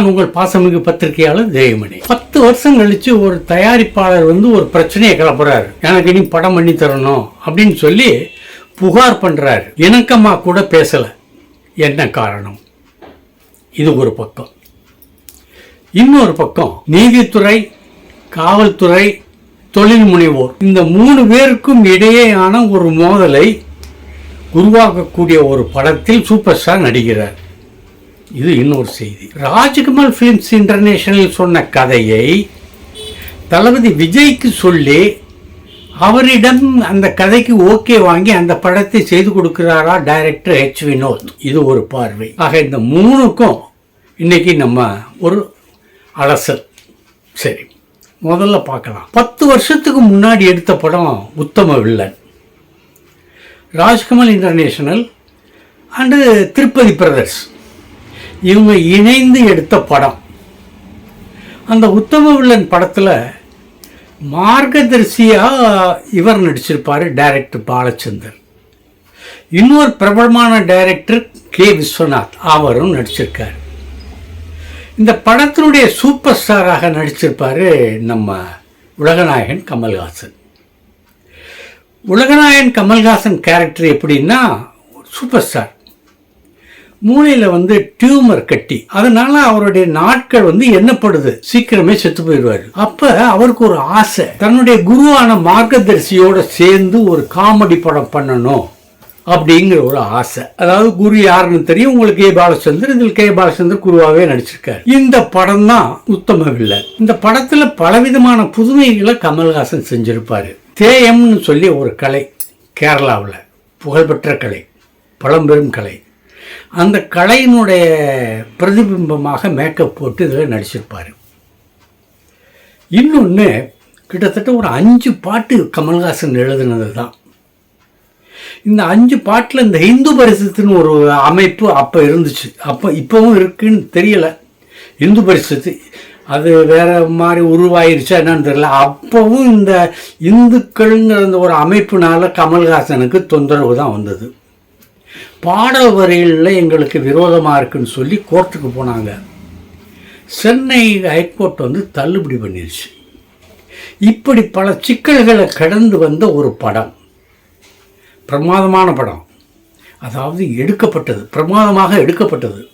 நான் உங்கள் பாசமிகு பத்திரிகையாளர் ஜெயமணி. பத்து வருஷம் கழிச்சு ஒரு தயாரிப்பாளர் வந்து ஒரு பிரச்சனையை கிளப்புறாரு. எனக்கு இனி படம் பண்ணி தரணும் அப்படின்னு சொல்லி புகார் பண்றாரு. இணக்கமா கூட பேசல. என்ன காரணம்? இது ஒரு பக்கம். இன்னொரு பக்கம் நீதித்துறை காவல்துறை தொழில் முனைவோர். இந்த மூணு பேருக்கும் இடையேயான ஒரு மோதலை உருவாக்கக்கூடிய ஒரு படத்தில் சூப்பர் ஸ்டார் நடிக்கிறார். இது இன்னொரு செய்தி. ராஜ்கமல் ஃபிலிம்ஸ் இன்டர்நேஷனல் சொன்ன கதையை தளபதி விஜய்க்கு சொல்லி அவரிடம் அந்த கதைக்கு ஓகே வாங்கி அந்த படத்தை செய்து கொடுக்கிறாரா டைரக்டர் ஹெச் வினோத். இது ஒரு பார்வை. ஆக இந்த மூணுக்கும் இன்னைக்கு நம்ம ஒரு அலசல். சரி முதல்ல பார்க்கலாம். பத்து வருஷத்துக்கு முன்னாடி எடுத்த படம் Uttama Villain. Rajkamal International and Tirupati Brothers இவங்க இணைந்து எடுத்த படம். அந்த உத்தமவில்லன் படத்தில் மார்கதர்சியாக இவர் நடிச்சிருப்பார் டைரக்டர் பாலச்சந்தர். இன்னொரு பிரபலமான டைரக்டர் கே. விஸ்வநாத் அவரும் நடிச்சிருக்கார். இந்த படத்தினுடைய சூப்பர் ஸ்டாராக நடிச்சிருப்பார் நம்ம உலகநாயகன் கமல்ஹாசன். உலகநாயகன் கமல்ஹாசன் கேரக்டர் எப்படின்னா சூப்பர் ஸ்டார் மூளையில் வந்து டியூமர் கட்டி. அதனால அவருடைய நாட்கள் வந்து என்னப்படுது சீக்கிரமே செத்து போயிடுவாரு. அப்ப அவருக்கு ஒரு ஆசை. தன்னுடைய குருவான மார்க்கதரிசியோட சேர்ந்து ஒரு காமெடி படம் பண்ணணும் அப்படிங்கிற ஒரு ஆசை. அதாவது குரு யாருன்னு தெரியும். உங்களுக்கு கே பாலச்சந்தர் இதில் கே பாலச்சந்தர் குருவாகவே நடிச்சிருக்காரு. இந்த படம் தான் உத்தம வில்லன். இந்த படத்துல பலவிதமான புதுமைகளை கமல்ஹாசன் செஞ்சிருப்பாரு. தேயம்னு சொல்லி ஒரு கலை கேரளாவில். புகழ்பெற்ற கலை. பழம்பெரும் கலை. அந்த கலையினுடைய பிரதிபிம்பமாக மேக்கப் போட்டு இதில் நடிச்சிருப்பார். இன்னொன்று கிட்டத்தட்ட ஒரு அஞ்சு பாட்டு கமல்ஹாசன் எழுதுனது தான் இந்த அஞ்சு பாட்டில் இந்த இந்து பரிசத்துன்னு ஒரு அமைப்பு அப்போ இருந்துச்சு. அப்போ இப்போவும் இருக்குன்னு தெரியலை. இந்து பரிசத்து அது வேற மாதிரி உருவாயிருச்சா என்னன்னு தெரியல. அப்போவும் இந்த இந்துக்கள்ங்கிற அந்த ஒரு அமைப்புனால கமல்ஹாசனுக்கு தொந்தரவு தான் வந்தது. பாடல் வரிகளில் எங்களுக்கு விரோதமாக இருக்குன்னு சொல்லி கோர்ட்டுக்கு போனாங்க. சென்னை ஹைகோர்ட் வந்து தள்ளுபடி பண்ணிருச்சு. இப்படி பல சிக்கல்களை கடந்து வந்த ஒரு படம். பிரமாதமான படம். அதாவது எடுக்கப்பட்டது. பிரமாதமாக எடுக்கப்பட்டது.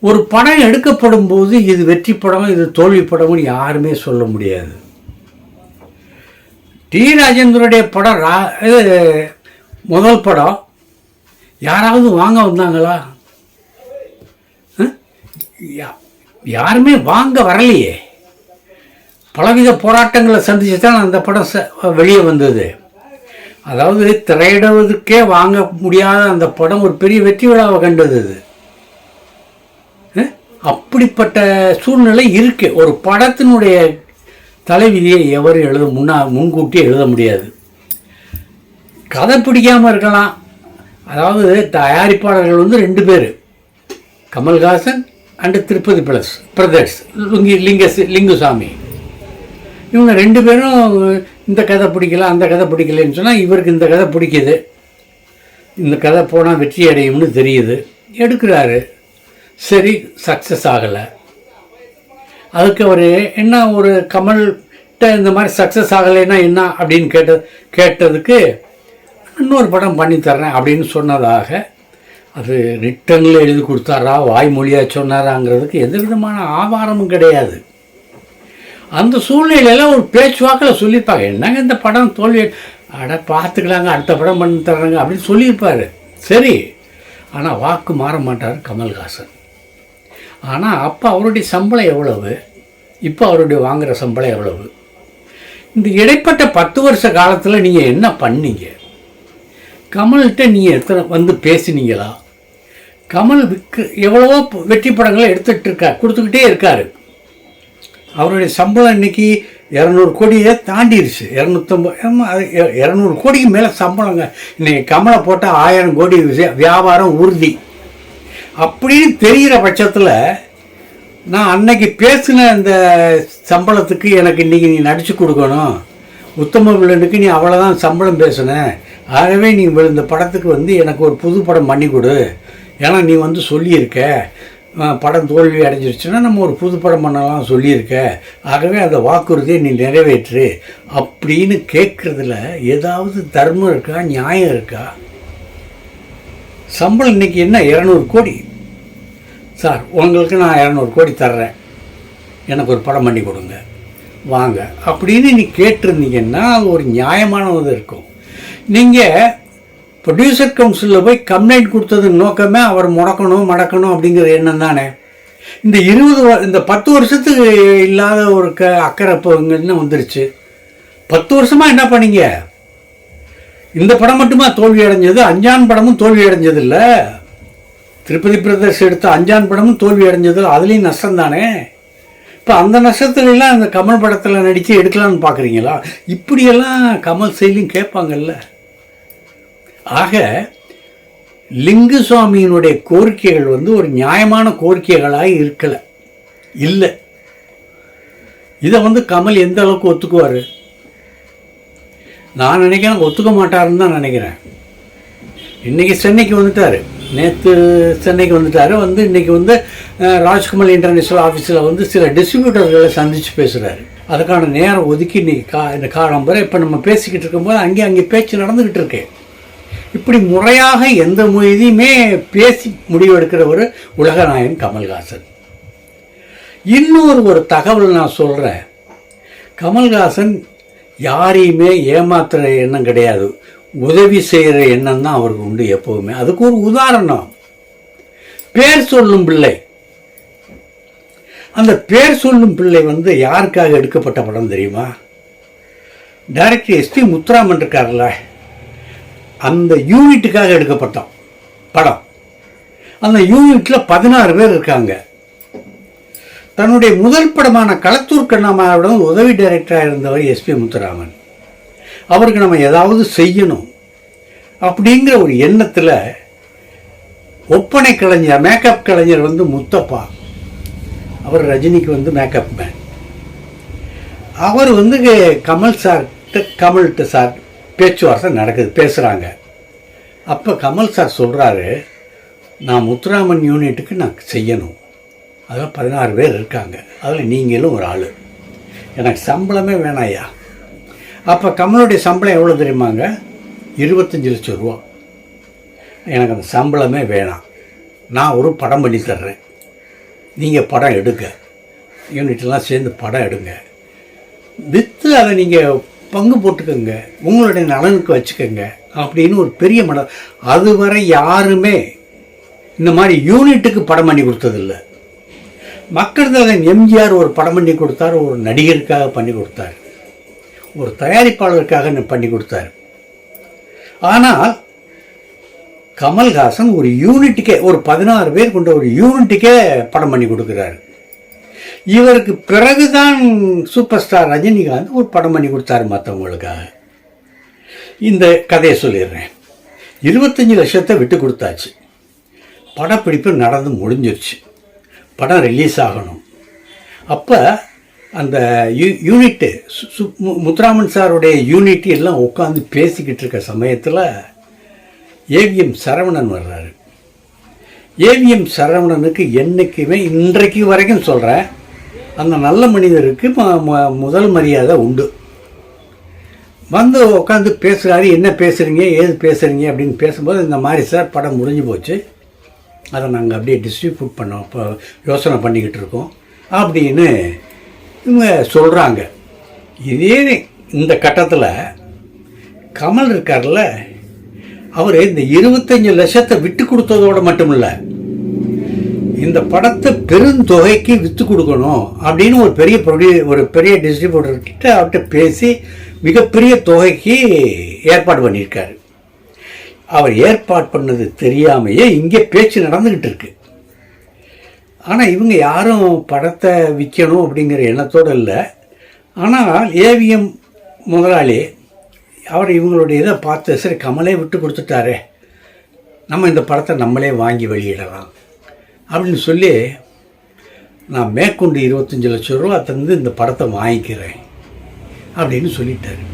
ஒரு படம் எடுக்கப்படும் போது இது வெற்றி படம் இது தோல்வி படம்னு யாருமே சொல்ல முடியாது. டி ராஜேந்திரனுடைய படம் ரா இது முதல் படம் யாராவது வாங்க வந்தாங்களா? யா- யாருமே வாங்க வரலையே. பலவித போராட்டங்களை சந்திச்சு தான் அந்த படம் ச- வெளியே வந்தது. அதாவது திரையிடுவதற்கே வாங்க முடியாத அந்த படம் ஒரு பெரிய வெற்றி விழாவை கண்டது அது. அப்படிப்பட்ட சூழ்நிலை இருக்கு. ஒரு படத்தினுடைய தலைவிதியை எவரும் எழுத முன்னா முன்கூட்டியே எழுத முடியாது. கதை பிடிக்காமல் இருக்கலாம். அதாவது தயாரிப்பாளர்கள் வந்து ரெண்டு பேர். Kamal Haasan and Tirupati plus Brothers lungi லிங்கஸ் லிங்குசாமி. இவங்க ரெண்டு பேரும் இந்த கதை பிடிக்கல அந்த கதை பிடிக்கலன்னு சொன்னால் இவருக்கு இந்த கதை பிடிக்குது. இந்த கதை போனால் வெற்றி அடையும்னு தெரியுது. எடுக்கிறாரு. சரி சக்ஸஸ் ஆகலை. அதுக்கு அவர் என்ன ஒரு கமல்கிட்ட இந்த மாதிரி சக்ஸஸ் ஆகலைன்னா என்ன அப்படின்னு கேட்ட கேட்டதுக்கு இன்னொரு படம் பண்ணி தர்றேன் அப்படின்னு சொன்னதாக அது ரிட்டனில் எழுதி கொடுத்தாரா வாய்மொழியாக சொன்னாராங்கிறதுக்கு எந்த விதமான ஆதாரமும் கிடையாது. அந்த சூழ்நிலையில் ஒரு பேச்சுவாக்கில் சொல்லியிருப்பாங்க என்னங்க இந்த படம் தோல்வி அட பார்த்துக்கலாங்க அடுத்த படம் பண்ணி தர்றாங்க அப்படின்னு சொல்லியிருப்பார். சரி ஆனால் வாக்கு மாற மாட்டார் கமல்ஹாசன். ஆனால் அப்போ அவருடைய சம்பளம் எவ்வளவு? இப்போ அவருடைய வாங்குகிற சம்பளம் எவ்வளவு? இந்த இடைப்பட்ட பத்து வருஷ காலத்தில் நீங்கள் என்ன பண்ணீங்க? கமல்கிட்ட நீங்கள் எத்தனை வந்து பேசினீங்களா? கமல் விற்கு எவ்வளவோ வெற்றி படங்களை எடுத்துகிட்டு இருக்கார் கொடுத்துக்கிட்டே இருக்கார். அவருடைய சம்பளம் இன்னைக்கு இரநூறு கோடியை தாண்டிடுச்சு இரநூத்தம்பது இரநூறு கோடிக்கு மேலே சம்பளங்க. இன்றைக்கி கமலை போட்டால் ஆயிரம் கோடி வியாபாரம் உறுதி. அப்படின்னு தெரிகிற பட்சத்தில் நான் அன்னைக்கு பேசின அந்த சம்பளத்துக்கு எனக்கு இன்றைக்கி நீ நடிச்சு கொடுக்கணும். உத்தம வில்லனுக்கு நீ அவ்வளோதான் சம்பளம் பேசினேன் ஆகவே நீ இந்த படத்துக்கு வந்து எனக்கு ஒரு புது படம் பண்ணி கொடு. ஏன்னா நீ வந்து சொல்லியிருக்க. படம் தோல்வி அடைஞ்சிருச்சுன்னா நம்ம ஒரு புது படம் பண்ணலாம் சொல்லியிருக்க. ஆகவே அந்த வாக்குறுதியை நீ நிறைவேற்று. அப்படின்னு கேட்குறதுல ஏதாவது தர்மம் இருக்கா நியாயம் இருக்கா? சம்பளம் இன்னைக்கு என்ன? இரநூறு கோடி. சார் உங்களுக்கு நான் இரநூறு கோடி தர்றேன். எனக்கு ஒரு படம் பண்ணி கொடுங்க. வாங்க. அப்படின்னு நீ கேட்டிருந்தீங்கன்னா அது ஒரு நியாயமானது இருக்கும். நீங்கள் ப்ரொடியூசர் கவுன்சிலில் போய் கம்ப்ளைண்ட் கொடுத்தது நோக்கமே அவர் முடக்கணும் மடக்கணும் அப்படிங்கிற எண்ணம் தானே? இந்த இருபது வ- இந்த பத்து வருஷத்துக்கு இல்லாத ஒரு க அக்கறை இப்போ வந்துருச்சு. பத்து வருஷமாக என்ன பண்ணீங்க? இந்த படம் மட்டுமா தோல்வி அடைஞ்சது? அஞ்சான் படமும் தோல்வி அடைஞ்சது இல்லை திருப்பதி பிரதர்ஸ் எடுத்த அஞ்சான் படமும் தோல்வி அடைஞ்சது அதுலேயும் நஷ்டம் தானே? இப்போ அந்த நஷ்டத்துலலாம் அந்த கமல் படத்தில் நடித்து எடுக்கலாம்னு பார்க்குறீங்களா இப்படியெல்லாம் கமல் செயலியும் கேட்பாங்கல்ல. ஆக லிங்குசுவாமியினுடைய கோரிக்கைகள் வந்து ஒரு நியாயமான கோரிக்கைகளாக இருக்கலை. இல்லை. இதை வந்து கமல் எந்த அளவுக்கு ஒத்துக்குவார்? நான் நினைக்கிறேன் ஒத்துக்க மாட்டாருன்னு தான் நினைக்கிறேன். இன்றைக்கி சென்னைக்கு வந்துட்டார். நேற்று சென்னைக்கு வந்துட்டார். வந்து இன்றைக்கி வந்து ராஜ்குமார் இன்டர்நேஷ்னல் ஆஃபீஸில் வந்து சில டிஸ்ட்ரிபியூட்டர்களை சந்தித்து பேசுகிறாரு அதுக்கான நேரம் ஒதுக்கி இன்றைக்கி கா இந்த காலம்பரை இப்போ நம்ம பேசிக்கிட்டு இருக்கும்போது அங்கே அங்கே பேச்சு நடந்துக்கிட்டு இருக்கேன் இப்படி முறையாக எந்த மொழியுமே பேசி முடிவெடுக்கிற ஒரு உலகநாயகன் கமல்ஹாசன். இன்னொரு ஒரு தகவல் நான் சொல்கிறேன் கமல்ஹாசன் யாரையுமே ஏமாத்துகிற எண்ணம் கிடையாது. உதவி செய்கிற எண்ணம் தான் அவருக்கு உண்டு எப்போவுமே. அதுக்கு ஒரு உதாரணம். பேர் சொல்லும் பிள்ளை. அந்த பேர் சொல்லும் பிள்ளை வந்து யாருக்காக எடுக்கப்பட்ட படம் தெரியுமா? டைரக்டர் எஸ்பி முத்துராமன் இருக்கார்ல. அந்த யூனிட்டுக்காக எடுக்கப்பட்டோம். படம். அந்த யூனிட்டில் பதினாறு பேர் இருக்காங்க. தன்னுடைய முதல் படமான களத்தூர் கண்ணம்மாவிடம் உதவி டைரக்டராக இருந்தவர் எஸ்பி முத்துராமன். அவருக்கு நம்ம ஏதாவது செய்யணும் அப்படிங்கிற ஒரு எண்ணத்தில் ஒப்பனை கலைஞர் மேக்கப் கலைஞர் வந்து முத்தப்பா. அவர் ரஜினிக்கு வந்து மேக்கப் மேன் அவர் வந்து கமல் சார் கமல்கிட்ட சார் பேச்சுவார்த்தை நடக்குது பேசுகிறாங்க அப்போ கமல் சார் சொல்கிறாரு நான் முத்துராமன் யூனிட்டுக்கு நான் செய்யணும். அதில் பதினாறு பேர் இருக்காங்க. அதில் நீங்களும் ஒரு ஆள். எனக்கு சம்பளமே வேணாயா அப்போ கமலுடைய சம்பளம் எவ்வளோ தெரியுமாங்க? இருபத்தஞ்சி லட்சம் ரூபா. எனக்கு அந்த சம்பளமே வேணாம். நான் ஒரு படம் பண்ணி தர்றேன். நீங்கள் படம் எடுங்க. யூனிட்லாம் சேர்ந்து படம் எடுங்க. வித்து அதை நீங்கள் பங்கு போட்டுக்கோங்க. உங்களுடைய நலனுக்கு வச்சுக்கோங்க. அப்படின்னு ஒரு பெரிய மன அதுவரை யாருமே இந்த மாதிரி யூனிட்டுக்கு படம் பண்ணி கொடுத்ததில்ல. மக்கள் தலைவன் எம்ஜிஆர் ஒரு படம் பண்ணி கொடுத்தார் ஒரு நடிகருக்காக பண்ணி கொடுத்தார். ஒரு தயாரிப்பாளருக்காக பண்ணி கொடுத்தார். ஆனால் கமல்ஹாசன் ஒரு யூனிட்டுக்கே ஒரு பதினாறு பேர் கொண்ட ஒரு யூனிட்டுக்கே படம் பண்ணி கொடுக்குறாரு. இவருக்கு பிறகுதான் சூப்பர் ஸ்டார் ரஜினிகாந்த் ஒரு படம் பண்ணி கொடுத்தாரு மற்றவங்களுக்காக இந்த கதையை சொல்லிடுறேன். இருபத்தஞ்சி லட்சத்தை விட்டு கொடுத்தாச்சு. படப்பிடிப்பு நடந்து முடிஞ்சிருச்சு. படம் ரிலீஸ் ஆகணும். அப்போ அந்த யூ யூனிட்டு சு- சு- மு- முத்துராமன் சாருடைய யூனிட் எல்லாம் உட்காந்து பேசிக்கிட்டு இருக்க சமயத்தில் ஏவிஎம் சரவணன் வர்றாரு. ஏவிஎம் சரவணனுக்கு என்றைக்குமே இன்றைக்கு வரைக்கும் சொல்கிறேன் அந்த நல்ல மனிதருக்கு ம- ம- முதல் மரியாதை உண்டு. வந்து உட்காந்து பேசுகிறாரு என்ன பேசுகிறீங்க ஏது பேசுகிறீங்க அப்படின்னு பேசும்போது இந்த மாதிரி சார் படம் முடிஞ்சு போச்சு. அதை நாங்கள் அப்படியே டிஸ்ட்ரிபியூட் பண்ணோம் இப்போ யோசனை பண்ணிக்கிட்டு இருக்கோம். அப்படின்னு இவங்க சொல்கிறாங்க இதே இந்த கட்டத்தில் கமல் இருக்கார்ல அவர் இந்த இருபத்தஞ்சு லட்சத்தை விட்டு கொடுத்ததோடு மட்டும் இல்லை இந்த படத்தை பெருந்தொகைக்கு விற்று கொடுக்கணும் அப்படின்னு ஒரு பெரிய ப்ரொடியூ ஒரு பெரிய டிஸ்ட்ரிபியூட்டர் கிட்ட அவர்கிட்ட பேசி மிகப்பெரிய தொகைக்கு ஏற்பாடு பண்ணியிருக்காரு. அவர் ஏற்பாடு பண்ணது தெரியாமையே இங்கே பேச்சு நடந்துக்கிட்டு இருக்கு. ஆனால் இவங்க யாரும் படத்தை விற்கணும் அப்படிங்கிற எண்ணத்தோடு இல்லை. ஆனால் ஏவிஎம் முதலாளி அவர் இவங்களுடைய இதை பார்த்து சரி கமலே விட்டு கொடுத்துட்டாரே. நம்ம இந்த படத்தை நம்மளே வாங்கி வெளியிடலாம். அப்படின்னு சொல்லி நான் மேற்கொண்டு இருபத்தஞ்சி லட்சம் ரூபா தந்து இந்த படத்தை வாங்கிக்கிறேன் அப்படின்னு சொல்லிட்டாரு.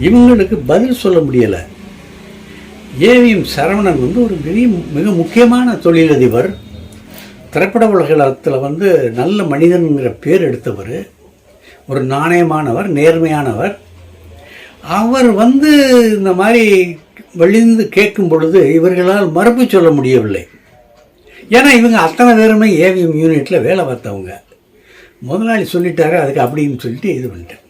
இவங்களுக்கு பதில் சொல்ல முடியலை. ஏவிஎம் சரவணன் வந்து ஒரு பெரிய மிக முக்கியமான தொழிலதிபர். திரைப்பட உலகத்தில் வந்து நல்ல மனிதனுங்கிற பேர் எடுத்தவர். ஒரு நாணயமானவர் நேர்மையானவர். அவர் வந்து இந்த மாதிரி வெளிந்து கேட்கும் பொழுது இவர்களால் மறுப்பு சொல்ல முடியவில்லை. ஏன்னா இவங்க அத்தனை பேருமே ஏவிஎம் யூனிட்டில் வேலை பார்த்தவங்க. முதலாளி சொல்லிட்டாரு அதுக்கு அப்படின்னு சொல்லிட்டு இது பண்ணிட்டேன்.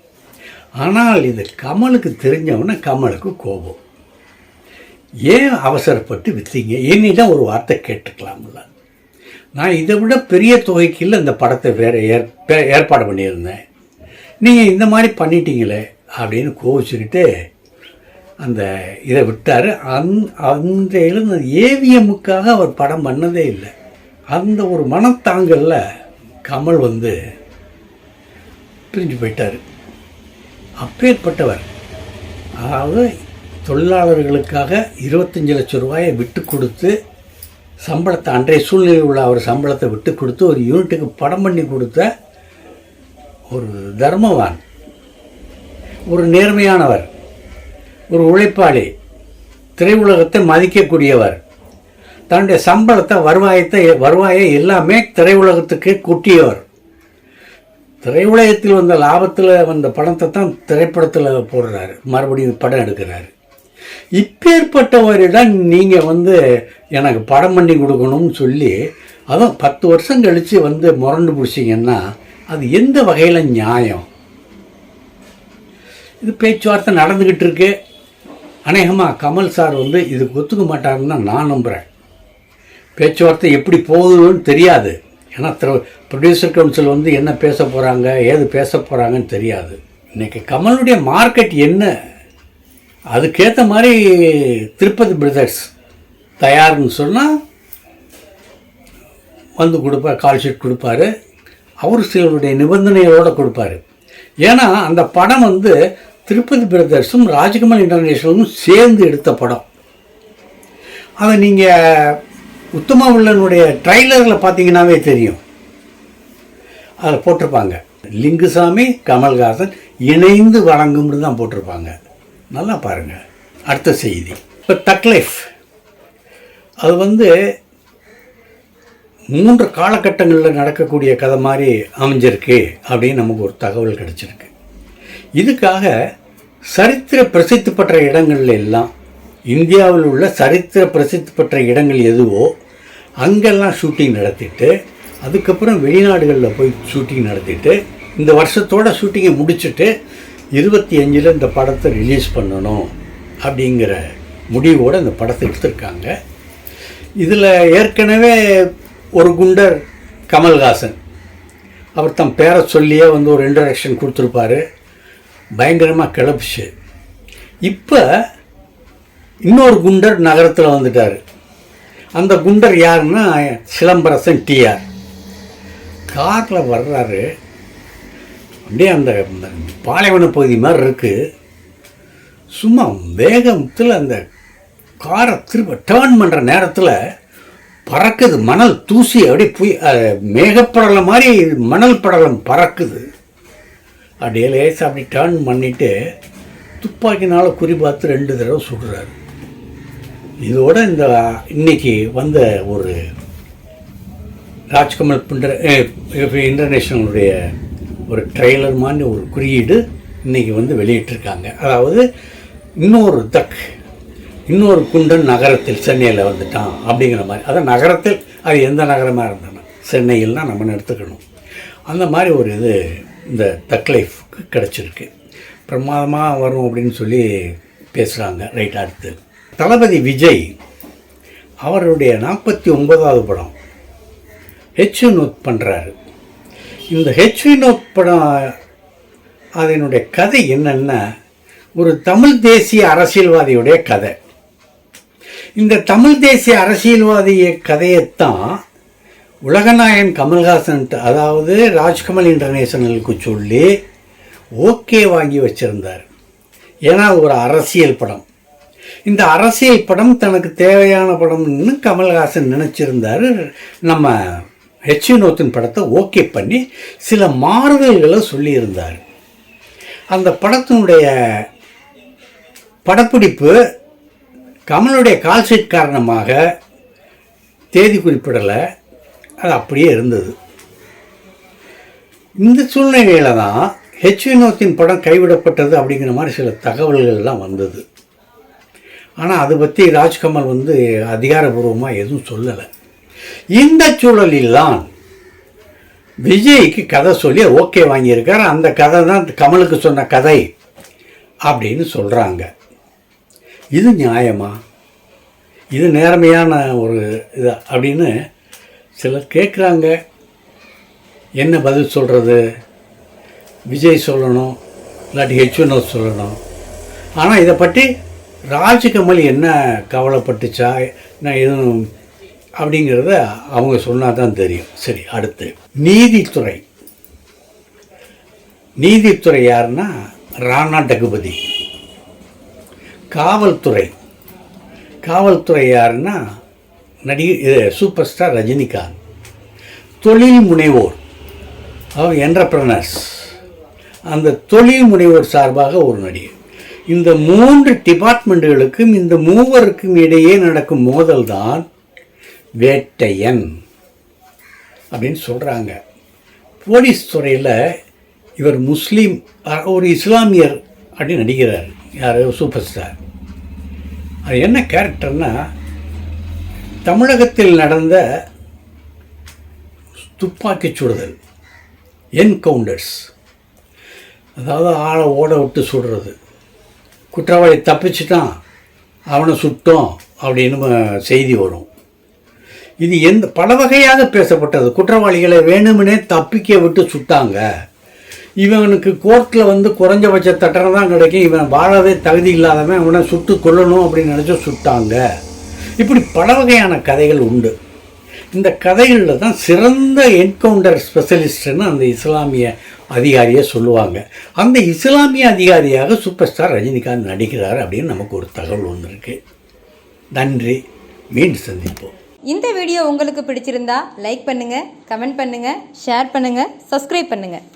ஆனால் இது கமலுக்கு தெரிஞ்சவொன்னே கமலுக்கு கோபம். ஏன் அவசரப்பட்டு விற்றீங்க என்னிடம் ஒரு வார்த்தை கேட்டுக்கலாம்ல. நான் இதை விட பெரிய தொகைக்கு இல்லை இந்த படத்தை வேற ஏற் பே- ஏற்பாடு பண்ணியிருந்தேன். நீங்கள் இந்த மாதிரி பண்ணிட்டீங்களே அப்படின்னு கோவிச்சுக்கிட்டு அந்த இதை விட்டார். அந் அந்த எழுந்த ஏவிஎம்முக்காக அவர் படம் பண்ணதே இல்லை. அந்த ஒரு மனத்தாங்கல்ல கமல் வந்து பிரிஞ்சு போயிட்டார். அப்பேற்பட்டவர். அதாவது தொழிலாளர்களுக்காக இருபத்தஞ்சி லட்சம் ரூபாயை விட்டு கொடுத்து சம்பளத்தை அன்றைய சூழ்நிலையில் உள்ள அவர் சம்பளத்தை விட்டு கொடுத்து ஒரு யூனிட்டுக்கு படம் பண்ணி கொடுத்த ஒரு தர்மவான். ஒரு நேர்மையானவர். ஒரு உழைப்பாளி திரையுலகத்தை மதிக்கக்கூடியவர். தன்னுடைய சம்பளத்தை வருவாயத்தை வருவாயை எல்லாமே திரையுலகத்துக்கு கொட்டியவர். திரையுலகத்தில் வந்த லாபத்தில் வந்த பணத்தை தான் திரைப்படத்தில் போடுறாரு. மறுபடியும் படம் எடுக்கிறாரு. இப்பேற்பட்டவரிடம் நீங்கள் வந்து எனக்கு படம் பண்ணி கொடுக்கணும்னு சொல்லி அதுவும் பத்து வருஷம் கழித்து வந்து முரண்டு பிடிச்சிங்கன்னா அது எந்த வகையில் நியாயம்? இது பேச்சுவார்த்தை நடந்துக்கிட்டு இருக்கு. அநேகமாக கமல் சார் வந்து இதுக்கு ஒத்துக்க மாட்டாருன்னு தான் நான் நம்புகிறேன் பேச்சுவார்த்தை எப்படி போகுதுன்னு தெரியாது. ஏன்னா ப்ரொடியூசர் கவுன்சில் வந்து என்ன பேச போகிறாங்க ஏது பேச போகிறாங்கன்னு தெரியாது. இன்னைக்கு கமலுடைய மார்க்கெட் என்ன அதுக்கேற்ற மாதிரி திருப்பதி பிரதர்ஸ் தயார்னு சொன்னால் வந்து கொடுப்பார் கால் ஷீட் கொடுப்பாரு. அவர் சிலருடைய நிபந்தனைகளோடு கொடுப்பாரு. ஏன்னா அந்த படம் வந்து திருப்பதி பிரதர்ஸும் ராஜ்கமல் இன்டர்நேஷனலும் சேர்ந்து எடுத்த படம். அதை நீங்கள் உத்தமவுள்ளனுடைய ட்ரைலரில் பார்த்தீங்கன்னாவே தெரியும். அதில் போட்டிருப்பாங்க. லிங்குசாமி கமல்ஹாசன் இணைந்து வழங்கும்னு தான் போட்டிருப்பாங்க. நல்லா பாருங்கள் அடுத்த செய்தி. இப்போ தக்லைஃப் அது வந்து மூன்று காலகட்டங்களில் நடக்கக்கூடிய கதை மாதிரி அமைஞ்சிருக்கு அப்படின்னு நமக்கு ஒரு தகவல் கிடச்சிருக்கு. இதுக்காக சரித்திர பிரசித்தி பெற்ற இடங்கள்ல எல்லாம் இந்தியாவில் உள்ள சரித்திர பிரசித்தி பெற்ற இடங்கள் எதுவோ அங்கெல்லாம் ஷூட்டிங் நடத்திட்டு அதுக்கப்புறம் வெளிநாடுகளில் போய் ஷூட்டிங் நடத்திட்டு இந்த வருஷத்தோட ஷூட்டிங்கை முடிச்சுட்டு இருபத்தி அஞ்சில் இந்த படத்தை ரிலீஸ் பண்ணணும் அப்படிங்கிற முடிவோடு இந்த படத்தை எடுத்திருக்காங்க. இதில் ஏற்கனவே ஒரு குண்டர் கமல்ஹாசன். அவர் தம் பேரை சொல்லியே வந்து ஒரு இன்ட்ரடக்ஷன் கொடுத்துருப்பாரு. பயங்கரமாக கிளப்புச்சு. இப்போ இன்னொரு குண்டர் நகரத்தில் வந்துட்டார். அந்த குண்டர் யாருன்னா சிலம்பரசன் டிஆர் காரில் வர்றாரு. அப்படியே அந்த பாலைவன பகுதி மாதிரி இருக்குது சும்மா வேகத்தில் அந்த காரை திரும்ப டேர்ன் பண்ணுற நேரத்தில் பறக்குது. மணல் தூசி அப்படியே புய் அஹ், மாதிரி மணல் படலம் பறக்குது. அப்படியே லேசாக அப்படி டேர்ன் பண்ணிவிட்டு துப்பாக்கினால் குறி பார்த்து ரெண்டு தடவை சுடுறாரு. இதோட இந்த இன்னைக்கு வந்த ஒரு ராஜ்கமல் பிண்டர் இன்டர்நேஷ்னலுடைய ஒரு ட்ரெய்லர் மாதிரி ஒரு குறியீடு இன்றைக்கி வந்து வெளியிட்டிருக்காங்க. அதாவது இன்னொரு தக் இன்னொரு குண்டன் நகரத்தில் சென்னையில் வந்துட்டான் அப்படிங்கிற மாதிரி. அதான் நகரத்தில் அது எந்த நகரமாக இருந்தாலும் சென்னையில் தான் நம்ம எடுத்துக்கணும் அந்த மாதிரி ஒரு இது இந்த தக் லைஃப் கிடச்சிருக்கு. பிரமாதமாக வரும் அப்படின்னு சொல்லி பேசுகிறாங்க ரைட் அடுத்து. தளபதி விஜய் அவருடைய நாற்பத்தி ஒன்பதாவது படம் ஹெச் நோட் பண்ணுறாரு இந்த ஹெச் நோட் படம் அதனுடைய கதை என்னென்னா ஒரு தமிழ் தேசிய அரசியல்வாதியுடைய கதை. இந்த தமிழ் தேசிய அரசியல்வாதிய கதையைத்தான் உலகநாயன் கமல்ஹாசன் அதாவது ராஜ்கமல் இன்டர்நேஷனலுக்கு சொல்லி ஓகே வாங்கி வச்சிருந்தார். ஏன்னா ஒரு அரசியல் படம். இந்த அரசியல் படம் தனக்கு தேவையான படம்னு கமல்ஹாசன் நினச்சிருந்தாரு. நம்ம ஹெச் வினோத்தின் படத்தை ஓகே பண்ணி சில மாறுதல்களை சொல்லியிருந்தார். அந்த படத்தினுடைய படப்பிடிப்பு கமலுடைய கால்ஷீட் காரணமாக தேதி குறிப்பிடலை. அது அப்படியே இருந்தது. இந்த சூழ்நிலையில் தான் ஹெச் வினோத்தின் படம் கைவிடப்பட்டது அப்படிங்கிற மாதிரி சில தகவல்கள்லாம் வந்தது. ஆனால் அதை பற்றி ராஜ்கமல் வந்து அதிகாரபூர்வமாக எதுவும் சொல்லலை. இந்த சூழலில்தான் விஜய்க்கு கதை சொல்லி ஓகே வாங்கியிருக்கார். அந்த கதை தான் கமலுக்கு சொன்ன கதை அப்படின்னு சொல்கிறாங்க இது நியாயமா? இது நேர்மையான ஒரு இது அப்படின்னு சிலர் கேட்குறாங்க என்ன பதில் சொல்கிறது விஜய் சொல்லணும் இல்லாட்டி ஹெச் வினோத் சொல்லணும். ஆனால் இதை பற்றி ராஜ்கமல் என்ன கவலைப்பட்டுச்சா என்ன எதுவும் அப்படிங்கிறத அவங்க சொன்னால் தான் தெரியும். சரி அடுத்து. நீதித்துறை. நீதித்துறை யாருன்னா ராணா டகுபதி காவல்துறை. காவல்துறை யாருன்னா நடிகை இது சூப்பர் ஸ்டார் ரஜினிகாந்த். தொழில் முனைவோர் அவர் என்டர்பிரனர்ஸ் அந்த தொழில் முனைவோர் சார்பாக ஒரு நடிகை. இந்த மூன்று டிபார்ட்மெண்ட்டுகளுக்கும் இந்த மூவருக்கும் இடையே நடக்கும் மோதல் தான் வேட்டையன் அப்படின்னு சொல்கிறாங்க போலீஸ் துறையில் இவர் முஸ்லீம் ஒரு இஸ்லாமியர் அப்படின்னு நடிக்கிறார். யார்? சூப்பர் ஸ்டார் அது என்ன கேரக்டர்னா தமிழகத்தில் நடந்த துப்பாக்கிச் சுடுதல் என்கவுண்டர்ஸ் அதாவது ஆளை ஓட விட்டு சுடுறது. குற்றவாளி தப்பிச்சிட்டான் அவனை சுட்டோம் அப்படின்னு செய்தி வரும். இது எந்த பல வகையாக பேசப்பட்டது. குற்றவாளிகளை வேணுமனே தப்பிக்க விட்டு சுட்டாங்க. இவனுக்கு கோர்ட்டில் வந்து குறைஞ்சபட்ச தட்டனை தான் கிடைக்கும். இவன் வாழவே தகுதி இல்லாதவன் இவனை சுட்டு கொல்லணும் அப்படின்னு நினச்சி சுட்டாங்க. இப்படி பல வகையான கதைகள் உண்டு. இந்த கதைகளில் தான் சிறந்த என்கவுண்டர் ஸ்பெஷலிஸ்ட்னு அந்த இஸ்லாமிய அதிகாரியை சொல்லுவாங்க. அந்த இஸ்லாமிய அதிகாரியாக சூப்பர் ஸ்டார் ரஜினிகாந்த் நடிக்கிறார் அப்படின்னு நமக்கு ஒரு தகவல் வந்திருக்கு நன்றி. மீண்டும் சந்திப்போம். இந்த வீடியோ உங்களுக்கு பிடிச்சிருந்தா லைக் பண்ணுங்கள் கமெண்ட் பண்ணுங்கள் ஷேர் பண்ணுங்கள் சப்ஸ்கிரைப் பண்ணுங்கள்